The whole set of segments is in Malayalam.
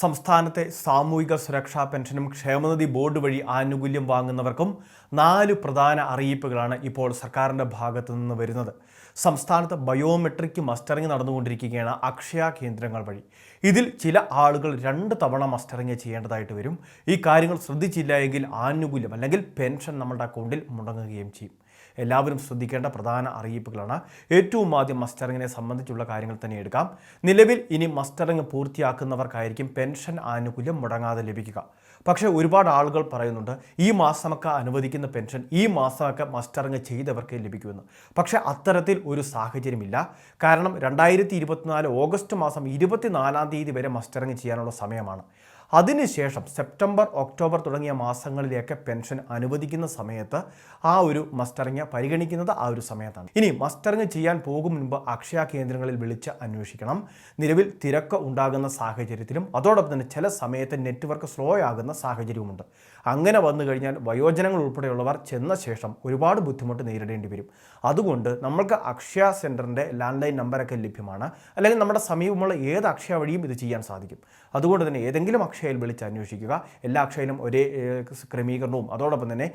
സംസ്ഥാനത്തെ സാമൂഹിക സുരക്ഷാ പെൻഷനും ക്ഷേമനിധി ബോർഡ് വഴി ആനുകൂല്യം വാങ്ങുന്നവർക്കും നാല് പ്രധാന അറിയിപ്പുകളാണ് ഇപ്പോൾ സർക്കാരിന്റെ ഭാഗത്തു നിന്ന് വരുന്നത്. സംസ്ഥാനത്ത് ബയോമെട്രിക് മസ്റ്ററിംഗ് നടന്നുകൊണ്ടിരിക്കുകയാണ് അക്ഷയ കേന്ദ്രങ്ങൾ വഴി. ഇതിൽ ചില ആളുകൾ രണ്ട് തവണ മസ്റ്ററിംഗ് ചെയ്യേണ്ടതായിട്ട് വരും. ഈ കാര്യങ്ങൾ ശ്രദ്ധിച്ചില്ല എങ്കിൽ ആനുകൂല്യം അല്ലെങ്കിൽ പെൻഷൻ നമ്മുടെ അക്കൗണ്ടിൽ മുടങ്ങുകയും ചെയ്യും. എല്ലാവരും ശ്രദ്ധിക്കേണ്ട പ്രധാന അറിയിപ്പുകളാണ്. ഏറ്റവും ആദ്യം മസ്റ്ററിങ്ങിനെ സംബന്ധിച്ചുള്ള കാര്യങ്ങൾ തന്നെ എടുക്കാം. നിലവിൽ ഇനി മസ്റ്ററിങ് പൂർത്തിയാക്കുന്നവർക്കായിരിക്കും പെൻഷൻ ആനുകൂല്യം മുടങ്ങാതെ ലഭിക്കുക. പക്ഷേ ഒരുപാട് ആളുകൾ പറയുന്നുണ്ട് ഈ മാസമൊക്കെ അനുവദിക്കുന്ന പെൻഷൻ ഈ മാസമൊക്കെ മസ്റ്ററിങ് ചെയ്തവർക്ക് ലഭിക്കുമെന്ന്. പക്ഷേ അത്തരത്തിൽ ഒരു സാഹചര്യമില്ല. കാരണം രണ്ടായിരത്തി ഇരുപത്തിനാല് ഓഗസ്റ്റ് മാസം ഇരുപത്തിനാലാം തീയതി വരെ മസ്റ്ററിങ് ചെയ്യാനുള്ള സമയമാണ്. അതിനുശേഷം സെപ്റ്റംബർ ഒക്ടോബർ തുടങ്ങിയ മാസങ്ങളിലേക്ക് പെൻഷൻ അനുവദിക്കുന്ന സമയത്ത് ആ ഒരു മസ്റ്ററിങ് പരിഗണിക്കുന്നത് ആ ഒരു സമയത്താണ്. ഇനി മസ്റ്ററിങ് ചെയ്യാൻ പോകും മുൻപ് അക്ഷയ കേന്ദ്രങ്ങളിൽ വിളിച്ച് അന്വേഷിക്കണം. നിലവിൽ തിരക്ക് ഉണ്ടാകുന്ന സാഹചര്യത്തിലും അതോടൊപ്പം തന്നെ ചില സമയത്ത് നെറ്റ്വർക്ക് സ്ലോ ആകുന്ന സാഹചര്യവുമുണ്ട്. അങ്ങനെ വന്നു കഴിഞ്ഞാൽ വയോജനങ്ങൾ ഉൾപ്പെടെയുള്ളവർ ചെന്ന ശേഷം ഒരുപാട് ബുദ്ധിമുട്ട് നേരിടേണ്ടി വരും. അതുകൊണ്ട് നമ്മൾക്ക് അക്ഷയ സെന്ററിന്റെ ലാൻഡ് ലൈൻ നമ്പറൊക്കെ ലഭ്യമാണ്. അല്ലെങ്കിൽ നമ്മുടെ സമീപമുള്ള ഏത് അക്ഷയ വഴിയും ഇത് ചെയ്യാൻ സാധിക്കും. അതുകൊണ്ട് തന്നെ ഏതെങ്കിലും അക്ഷയയിൽ വിളിച്ച് അന്വേഷിക്കുക. എല്ലാ അക്ഷയിലും ഒരേ ക്രമീകരണവും അതോടൊപ്പം തന്നെ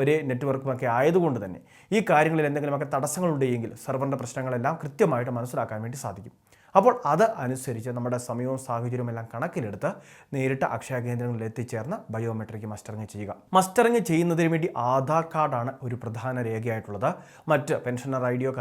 ഒരേ നെറ്റ്വർക്കും ഒക്കെ ആയതുകൊണ്ട് തന്നെ ഈ കാര്യങ്ങളിൽ എന്തെങ്കിലുമൊക്കെ തടസ്സങ്ങളുണ്ടെങ്കിൽ സെർവറിന്റെ പ്രശ്നങ്ങളെല്ലാം കൃത്യമായിട്ട് മനസ്സിലാക്കാൻ വേണ്ടി സാധിക്കും. അപ്പോൾ അത് അനുസരിച്ച് നമ്മുടെ സമയവും സാഹചര്യവും എല്ലാം കണക്കിലെടുത്ത് നേരിട്ട് അക്ഷയ കേന്ദ്രങ്ങളിൽ എത്തിച്ചേർന്ന് ബയോമെട്രിക് മസ്റ്ററിങ് ചെയ്യുക. മസ്റ്ററിങ് ചെയ്യുന്നതിന് വേണ്ടി ആധാർ കാർഡാണ് ഒരു പ്രധാന രേഖയായിട്ടുള്ളത്. മറ്റ് പെൻഷനർ ഐ ഡിയോ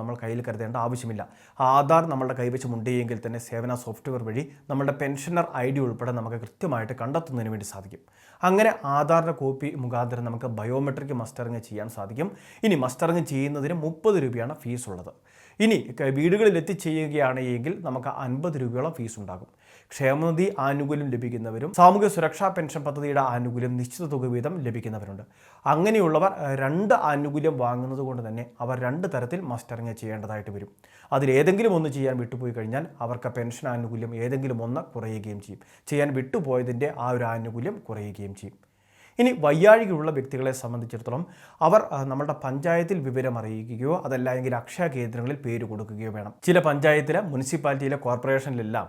നമ്മൾ കയ്യിൽ കരുതേണ്ട ആവശ്യമില്ല. ആധാർ നമ്മളുടെ കൈവശമുണ്ടെങ്കിൽ തന്നെ സേവന സോഫ്റ്റ്വെയർ വഴി നമ്മുടെ പെൻഷനർ ഐ ഡി ഉൾപ്പെടെ നമുക്ക് കൃത്യമായിട്ട് കണ്ടെത്തുന്നതിന് വേണ്ടി സാധിക്കും. അങ്ങനെ ആധാറിന്റെ കോപ്പി മുഖാന്തരം നമുക്ക് ബയോമെട്രിക് മസ്റ്ററിങ് ചെയ്യാൻ സാധിക്കും. ഇനി മസ്റ്ററിങ് ചെയ്യുന്നതിന് മുപ്പത് രൂപയാണ് ഫീസ് ഉള്ളത് ഇനി വീടുകളിൽ എത്തിച്ചെയ്യുകയാണ് എങ്കിൽ നമുക്ക് അൻപത് രൂപയോളം ഫീസ് ഉണ്ടാകും. ക്ഷേമനിധി ആനുകൂല്യം ലഭിക്കുന്നവരും സാമൂഹ്യ സുരക്ഷാ പെൻഷൻ പദ്ധതിയുടെ ആനുകൂല്യം നിശ്ചിത തുക വീതം ലഭിക്കുന്നവരുണ്ട്. അങ്ങനെയുള്ളവർ രണ്ട് ആനുകൂല്യം വാങ്ങുന്നത് കൊണ്ട് തന്നെ അവർ രണ്ട് തരത്തിൽ മസ്റ്ററിങ് ചെയ്യേണ്ടതായിട്ട് വരും. അതിലേതെങ്കിലും ഒന്ന് ചെയ്യാൻ വിട്ടുപോയി കഴിഞ്ഞാൽ അവർക്ക് പെൻഷൻ ആനുകൂല്യം ഏതെങ്കിലും ഒന്ന് കുറയുകയും ചെയ്യും. ചെയ്യാൻ വിട്ടുപോയതിന്റെ ആ ഒരു ആനുകൂല്യം കുറയുകയും ചെയ്യും. ഇനി വയ്യാഴികയുള്ള വ്യക്തികളെ സംബന്ധിച്ചിടത്തോളം അവർ നമ്മുടെ പഞ്ചായത്തിൽ വിവരം അറിയിക്കുകയോ അതല്ല എങ്കിൽ അക്ഷയ കേന്ദ്രങ്ങളിൽ പേര് കൊടുക്കുകയോ വേണം. ചില പഞ്ചായത്തിലെ മുനിസിപ്പാലിറ്റിയിലെ കോർപ്പറേഷനിലെല്ലാം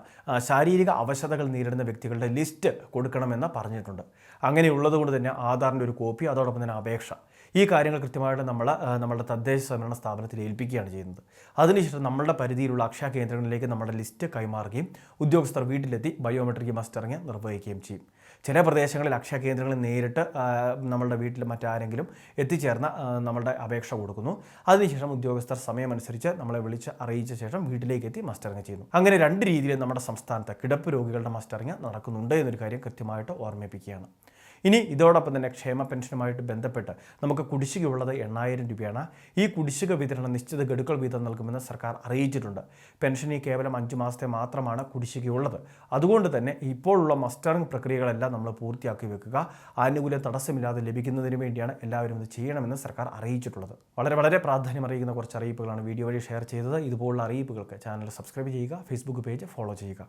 ശാരീരിക അവശതകൾ നേരിടുന്ന വ്യക്തികളുടെ ലിസ്റ്റ് കൊടുക്കണമെന്ന് പറഞ്ഞിട്ടുണ്ട്. അങ്ങനെയുള്ളത് കൊണ്ട് തന്നെ ആധാറിന്റെ ഒരു കോപ്പി അതോടൊപ്പം തന്നെ അപേക്ഷ. ഈ കാര്യങ്ങൾ കൃത്യമായിട്ട് നമ്മൾ നമ്മുടെ തദ്ദേശ സ്വയംഭരണ സ്ഥാപനത്തിൽ ഏൽപ്പിക്കുകയാണ് ചെയ്യുന്നത്. അതിനുശേഷം നമ്മളുടെ പരിധിയിലുള്ള അക്ഷയ കേന്ദ്രങ്ങളിലേക്ക് നമ്മുടെ ലിസ്റ്റ് കൈമാറുകയും ഉദ്യോഗസ്ഥർ വീട്ടിലെത്തി ബയോമെട്രിക് മസ്റ്ററിങ് നിർവഹിക്കുകയും ചെയ്യും. ചില പ്രദേശങ്ങളിൽ അക്ഷയ കേന്ദ്രങ്ങളിൽ നേരിട്ട് നമ്മളുടെ വീട്ടിൽ മറ്റാരെങ്കിലും എത്തിച്ചേർന്ന നമ്മളുടെ അപേക്ഷ കൊടുക്കുന്നു. അതിനുശേഷം ഉദ്യോഗസ്ഥർ സമയമനുസരിച്ച് നമ്മളെ വിളിച്ച് അറിയിച്ച ശേഷം വീട്ടിലേക്ക് എത്തി മസ്റ്ററിങ് ചെയ്യുന്നു. അങ്ങനെ രണ്ട് രീതിയിൽ നമ്മുടെ സംസ്ഥാനത്ത് കിടപ്പ് രോഗികളുടെ മസ്റ്ററിങ് നടക്കുന്നുണ്ട് എന്നൊരു കാര്യം കൃത്യമായിട്ട് ഓർമ്മിപ്പിക്കുകയാണ്. ഇനി ഇതോടൊപ്പം തന്നെ ക്ഷേമ പെൻഷനുമായിട്ട് ബന്ധപ്പെട്ട് നമുക്ക് കുടിശ്ശികയുള്ളത് എണ്ണായിരം രൂപയാണ്. ഈ കുടിശ്ശിക വിതരണം നിശ്ചിത ഗഡുക്കൾ വീതം നൽകുമെന്ന് സർക്കാർ അറിയിച്ചിട്ടുണ്ട്. പെൻഷന് കേവലം അഞ്ച് മാസത്തെ മാത്രമാണ് കുടിശ്ശികയുള്ളത്. അതുകൊണ്ട് തന്നെ ഇപ്പോഴുള്ള മസ്റ്ററിംഗ് പ്രക്രിയകളെല്ലാം നമ്മൾ പൂർത്തിയാക്കി വെക്കുക. ആനുകൂല്യ തടസ്സമില്ലാതെ ലഭിക്കുന്നതിന് വേണ്ടിയാണ് എല്ലാവരും ഇത് ചെയ്യണമെന്ന് സർക്കാർ അറിയിച്ചിട്ടുള്ളത്. വളരെ വളരെ പ്രാധാന്യം അറിയിക്കുന്ന കുറച്ച് അറിയിപ്പുകളാണ് വീഡിയോ വഴി ഷെയർ ചെയ്തത്. ഇതുപോലുള്ള അറിയിപ്പുകൾക്ക് ചാനൽ സബ്സ്ക്രൈബ് ചെയ്യുക ഫേസ്ബുക്ക് പേജ് ഫോളോ ചെയ്യുക.